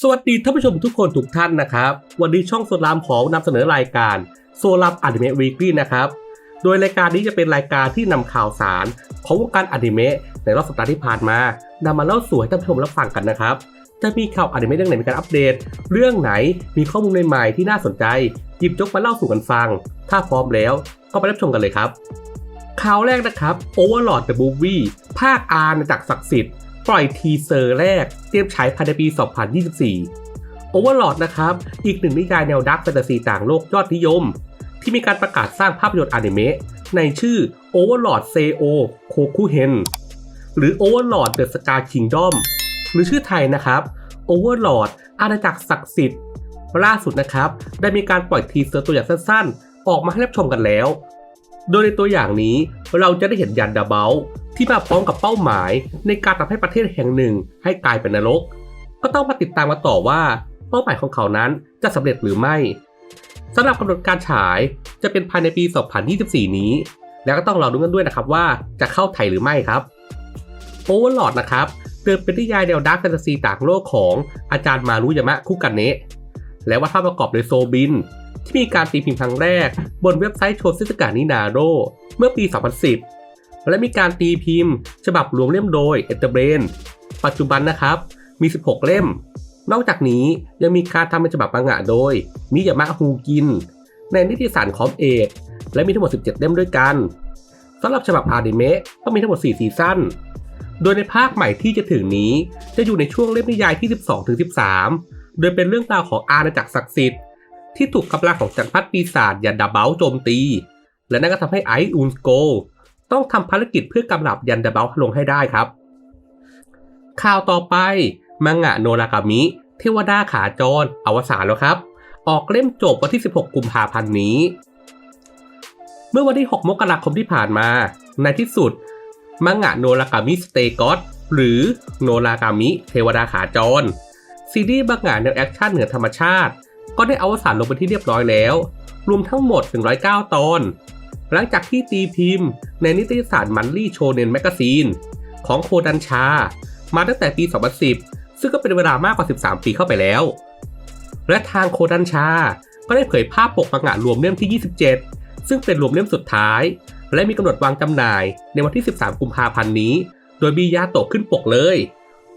สวัสดีท่านผู้ชมทุกคนทุกท่านนะครับ วันนี้ช่องโซลามขอนำเสนอรายการโซลามอนิเมะวีคลี่นะครับ โดยรายการนี้จะเป็นรายการที่นำข่าวสาร ของวงการอนิเมะในรอบสัปดาห์ที่ผ่านมานำมาเล่าสู่ให้ท่านผู้ชมรับฟังกันนะครับ จะมีข่าวอนิเมะเรื่องไหนมีการอัปเดต เรื่องไหนมีข้อมูลใหม่ๆที่น่าสนใจหยิบยกมาเล่าสู่กันฟัง ถ้าพร้อมแล้วก็ไปรับชมกันเลยครับข่าวแรกนะครับ Overlord the Movie ภาคอาณาจักศักดิ์สิทธิ์ ปล่อยทีเซอร์แรกเตรียมฉายภายในปี 2024 Overlord นะครับ อีกหนึ่งนิยายแนวดักแฟนตาซีต่างโลกยอดนิยม ที่มีการประกาศสร้างภาพยนตร์อนิเมะในชื่อ Overlord Seo Kokuhen หรือ Overlord The Scar Kingdom หรือชื่อไทยนะครับ Overlord อาณาจักรศักดิ์สิทธิ์ล่าสุดนะครับ ได้มีการปล่อยทีเซอร์ตัวอย่างสั้นๆ ออกมาให้รับชมกันแล้ว โดยในตัวอย่างนี้เราจะได้เห็นยันดาเบลที่มาพร้อมกับเป้าหมาย ในการทำให้ประเทศแห่งหนึ่งให้กลายเป็นนรก ก็ต้องมาติดตามกันต่อว่า เป้าหมายของเขานั้นจะสำเร็จหรือไม่สำหรับกำหนดการฉายจะเป็นภายในปี 2024 นี้ แล้วก็ต้องรอดูกันด้วยนะครับว่าจะเข้าไทยหรือไม่ครับ Overlord นะครับเดิมเป็นนิยายแนวดาร์กแฟนตาซีต่างโลกของอาจารย์มารุยามะคุกันเนะและวาดภาพประกอบโดยโซบิน ที่มีการตีพิมพ์ครั้งแรก บนเว็บไซต์โชซิสกานินาโรเมื่อปี 2010 และมีการตีพิมพ์ ฉบับรวมเล่มโดยเอเตเบรนปัจจุบันนะครับ มี 16 เล่ม นอกจากนี้ยังมีการทำเป็นฉบับมังงะโดยมิยามะฮูกิน ในนิตยสารคอมเอทและมีทั้งหมด 17 เล่มด้วยกันสำหรับฉบับอานิเมะก็มีทั้งหมด 4 ซีซั่นโดยในภาคใหม่ที่จะถึงนี้จะอยู่ในช่วงเล่มนิยายที่ 12-13 โดยเป็นเรื่องราวของอาณาจักรศักดิ์สิทธิ์ ที่ถูกกำลังของจักรพรรดิปีศาจยันดาเบลโจมตี และนั่นก็ทำให้ไอซ์อูนสโก ต้องทำภารกิจเพื่อกำลับยันดาเบลลงให้ได้ครับ ข่าวต่อไป มังงะโนรากามิ เทวดาขาจร อวสานแล้วครับ ออกเล่มจบวันที่ 16 กุมภาพันธ์นี้ เมื่อวันที่ 6 มกราคมที่ผ่านมา ในที่สุด มังงะโนรากามิสเตกอตหรือโนรากามิ เทวดาขาจรซีรีส์มังงะแนวแอคชั่นเหนือธรรมชาติ ก็ได้อวสานลงไปที่เรียบร้อยแล้ว รวมทั้งหมด 109 ตอน หลังจากที่ตีพิมพ์ ในนิตยสารมันลี่โชเนนแมกกาซีนของโคดันชา มาตั้งแต่ปี 2010 ซึ่งก็เป็นเวลามากกว่า 13 ปีเข้าไปแล้ว และทางโคดันชา ก็ได้เผยภาพปกมังงะรวมเล่มที่ 27 ซึ่งเป็นรวมเล่มสุดท้าย และมีกำหนดวางจำหน่ายในวันที่ 13 กุมภาพันธ์นี้ โดยมียาโตะขึ้นปกเลย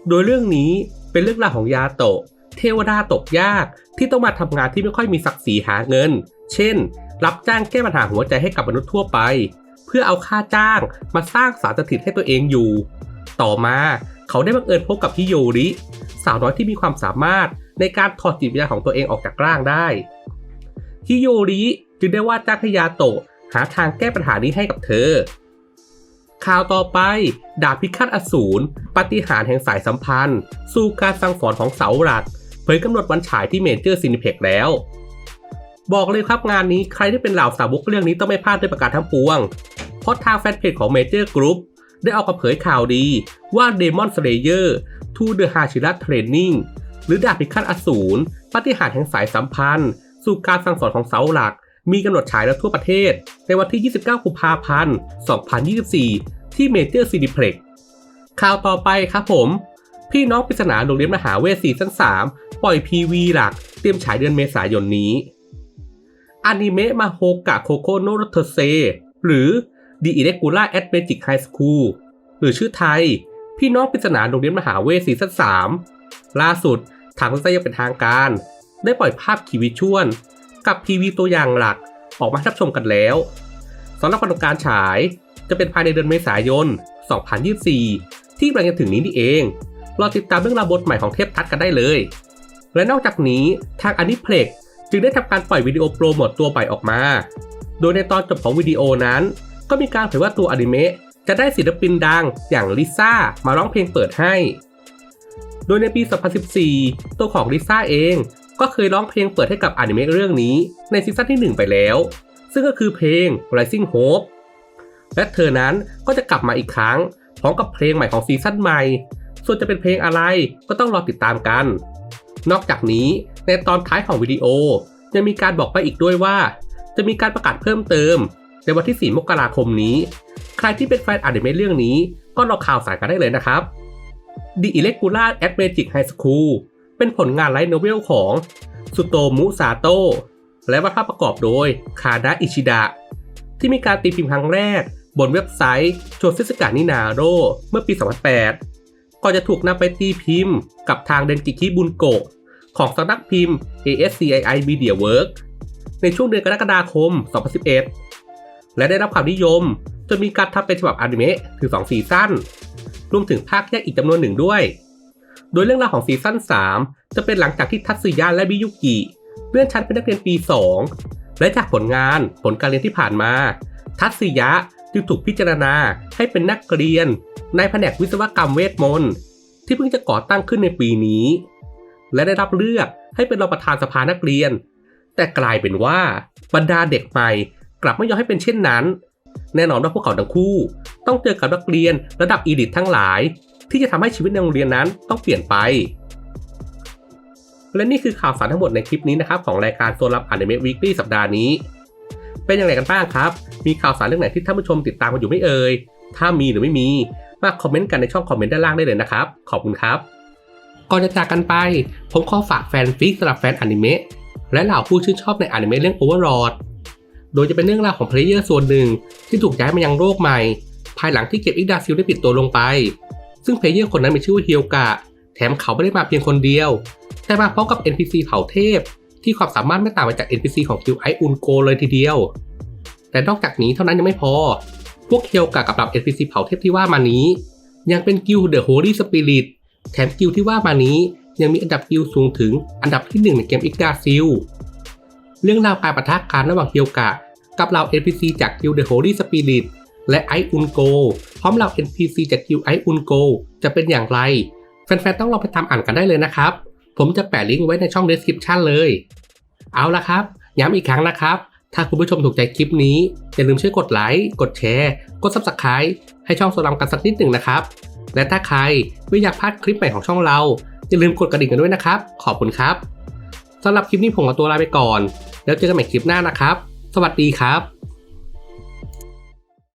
โดยเรื่องนี้เป็นเรื่องราวของยาโตะ เทวดาตกยากที่ต้องมาทำงานที่ไม่ค่อยมีศักดิ์ศรีหาเงิน เช่น รับจ้างแก้ปัญหาหัวใจให้กับมนุษย์ทั่วไป เพื่อเอาค่าจ้างมาสร้างสารสถิตให้ตัวเองอยู่ ต่อมาเขาได้บังเอิญพบกับฮิโยริ สาวน้อยที่มีความสามารถในการถอดจิตวิญญาณของตัวเองออกจากร่างได้ฮิโยริจึงได้ว่าจ้างให้ยาโตะหาทางแก้ปัญหานี้ให้กับเธอ ข่าวต่อไป ดาบพิฆาตอสูร ปฏิหารแห่งสายสัมพันธ์ สู่การสั่งสอนของเสาหลัก เผยกำหนดวันฉายที่เมเจอร์ซินิเพ็กแล้ว บอกเลยครับงานนี้ใครที่เป็นเหล่าสาวกเรื่องนี้ต้องไม่พลาดด้วยประกาศทั้งปวง เพราะทางแฟนเพจของเมเจอร์กรุ๊ปได้ออกมาเผยข่าวดีว่า Demon Slayer to the Hashira Training หรือดาบพิฆาตอสูรปฏิหารแห่งสายสัมพันธ์ สู่การสั่งสอนของเสาหลัก มีกำหนดฉายแล้วทั่วประเทศ ในวันที่ 29 กุมภาพันธ์ 2024 ที่เมเจอร์ซีนิเพล็กข่าวต่อไปครับผม พี่น้องปริศนาโรงเรียนมหาเวทซีซั่น3 ปล่อยพีวีหลัก เตรียมฉายเดือนเมษายนนี้อนิเมะมาโฮกะโคโคโนโรเทเซหรือ The Irregular at Magic High School หรือชื่อไทย พี่น้องปริศนาโรงเรียนมหาเวทซีซั่น3 ล่าสุดทางเซยังเป็นทางการ ได้ปล่อยภาพคีวิชวลกับทีวีตัวอย่างหลักออกมาให้รับชมกันแล้วสำหรับกำหนดการฉายจะเป็นภายในเดือนเมษายน 2024 ที่กำลังจะถึงนี้นี่เอง รอติดตามเรื่องราวบทใหม่ของเทพทัศกันได้เลย และนอกจากนี้ทางอนิเพล็กจึงได้ทำการปล่อยวิดีโอโปรโมทตัวใหม่ออกมา โดยในตอนจบของวิดีโอนั้น ก็มีการเผยว่าตัวอนิเมะจะได้ศิลปินดังอย่างลิซ่ามาร้องเพลงเปิดให้ โดยในปี 2014 ตัวของลิซ่าเองก็เคยร้องเพลงเปิดให้กับอนิเมะเรื่องนี้ในซีซั่นที่ 1 ไปแล้ว ซึ่งก็คือเพลง Rising Hope และเธอนั้นก็จะกลับมาอีกครั้ง พร้อมกับเพลงใหม่ของซีซั่นใหม่ ส่วนจะเป็นเพลงอะไรก็ต้องรอติดตามกัน นอกจากนี้ในตอนท้ายของวิดีโอยังมีการบอกไปอีกด้วยว่า จะมีการประกาศเพิ่มเติม ในวันที่ 4 มกราคมนี้ ใครที่เป็นแฟนอนิเมะเรื่องนี้ ก็รอข่าวสารกันได้เลยนะครับ The Irregular at Magic High School เป็นผลงานไลท์โนเวลของสุโตมุซาโตและวาดภาพประกอบโดยคาดะอิชิดะที่มีการตีพิมพ์ครั้งแรก บนเว็บไซต์โชซิสกานินาโรเมื่อปี 2008 ก่อนจะถูกนำไปตีพิมพ์ กับทางเดนกิคิบุนโกะของสำนักพิมพ์ ASCII Media Work ในช่วงเดือนกรกฎาคม 2011 และได้รับความนิยมจนมีการทำเป็นฉบับอนิเมะถึง 2 ซีซั่น รวมถึงภาคแยกอีกจำนวนหนึ่งด้วย โดยเรื่องราวของซีซั่น 3 จะเป็นหลังจากที่ทัตสึยะและบิยุกิเลื่อนชั้นเป็นนักเรียนปี 2 และจากผลงานผลการเรียนที่ผ่านมา ทัตสึยะ จึงถูกพิจารณาให้เป็นนักเรียน ในแผนกวิศวกรรมเวทมนต์ที่เพิ่งจะก่อตั้งขึ้นในปีนี้ และได้รับเลือกให้เป็นรองประธานสภานักเรียน แต่กลายเป็นว่าบรรดาเด็กใหม่กลับไม่ยอมให้เป็นเช่นนั้น แน่นอนว่าพวกเขาทั้งคู่ ต้องเจอกับนักเรียนระดับอีลิททั้งหลาย ที่จะทำให้ชีวิตในโรงเรียนนั้นต้องเปลี่ยนไป และนี่คือข่าวสารทั้งหมดในคลิปนี้นะครับของรายการโซลับอนิเมะวีคลี่สัปดาห์นี้ เป็นอย่างไรกันบ้างครับ มีข่าวสารเรื่องไหนที่ท่านผู้ชมติดตามกันอยู่ไม่เอ่ย ถ้ามีหรือไม่มี มาคอมเมนต์กันในช่องคอมเมนต์ด้านล่างได้เลยนะครับ ขอบคุณครับ ก่อนจะจากกันไป ผมขอฝากแฟนฟิกสำหรับแฟนอนิเมะ และเหล่าผู้ชื่นชอบในอนิเมะเรื่อง Overlord โดยจะเป็นเรื่องราวของเพลเยอร์ส่วนหนึ่งที่ถูกย้ายมายังโลกใหม่ ภายหลังที่เก็บอิกดาซิลได้ปิดตัวลงไป ซึ่งเพลเยอร์คนนั้นมีชื่อว่าเฮียวกะ แถมเขาไม่ได้มาเพียงคนเดียว แต่มาพร้อมกับ NPC เผ่าเทพ ที่ความสามารถไม่ต่างไปจาก NPC ของกิลไออุนโกเลยทีเดียว แต่นอกจากนี้เท่านั้นยังไม่พอ พวกเฮียวกะกับเหล่า NPC เผ่าเทพที่ว่ามานี้ ยังเป็นกิลเดอะโฮลี่สปิริตแถมกิลที่ว่ามานี้ยังมีอันดับกิลสูงถึงอันดับที่ 1 ในเกมอิกดาซิล เรื่องราวการปะทะกันระหว่างเฮียวกะ กับเหล่า NPC จากกิลเดอะโฮลี่สปิริตและไออุนโกพร้อมเหล่า NPC จากกิลไออุนโกจะเป็นอย่างไร แฟนๆต้องลองไปตามอ่านกันได้เลยนะครับ ผมจะแปะลิงก์ไว้ในช่อง description เลย เอาละครับ ย้ำอีกครั้งนะครับ ถ้าคุณผู้ชมถูกใจคลิปนี้ อย่าลืมช่วยกดไลค์ กดแชร์ กด subscribe ให้ช่องโซลัมกันสักนิดหนึ่งนะครับ และถ้าใครไม่อยากพลาดคลิปใหม่ของช่องเรา อย่าลืมกดกระดิ่งกันด้วยนะครับ ขอบคุณครับสำหรับคลิปนี้ผมขอตัวลาไปก่อน แล้วเจอกันใหม่คลิปหน้านะครับ สวัสดีครับ